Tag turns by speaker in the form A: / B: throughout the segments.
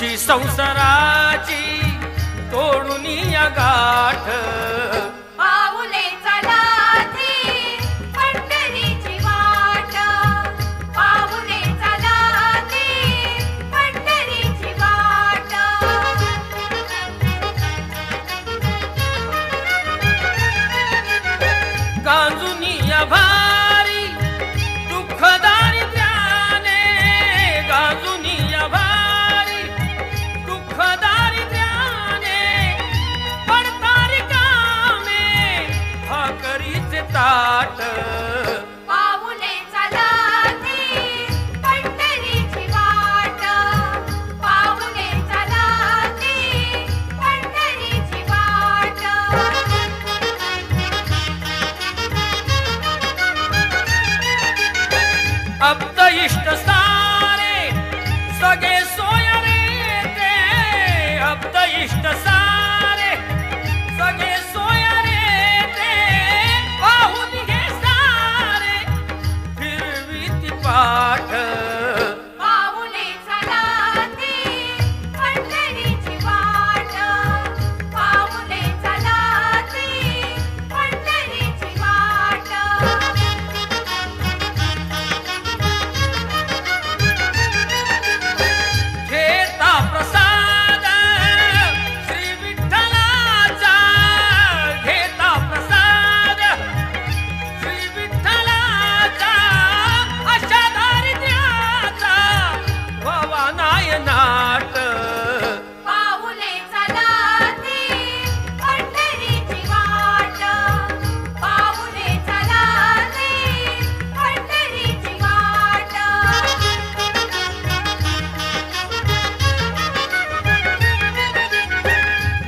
A: ही संसाराची तोडून या गाठ शब्द इष्ट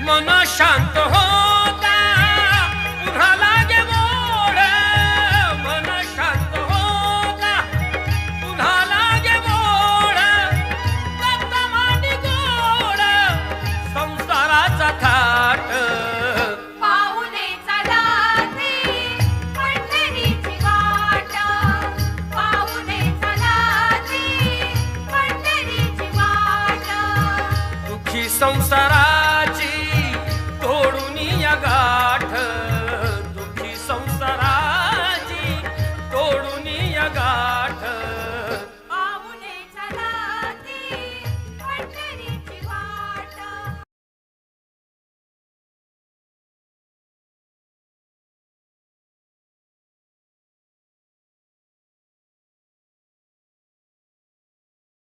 A: मन शांत होता पुन्हा लागे बोळ मन शांत होता पुन्हा लागे बोळ मांडी गोड संसाराचा थाट दुःखी संसारा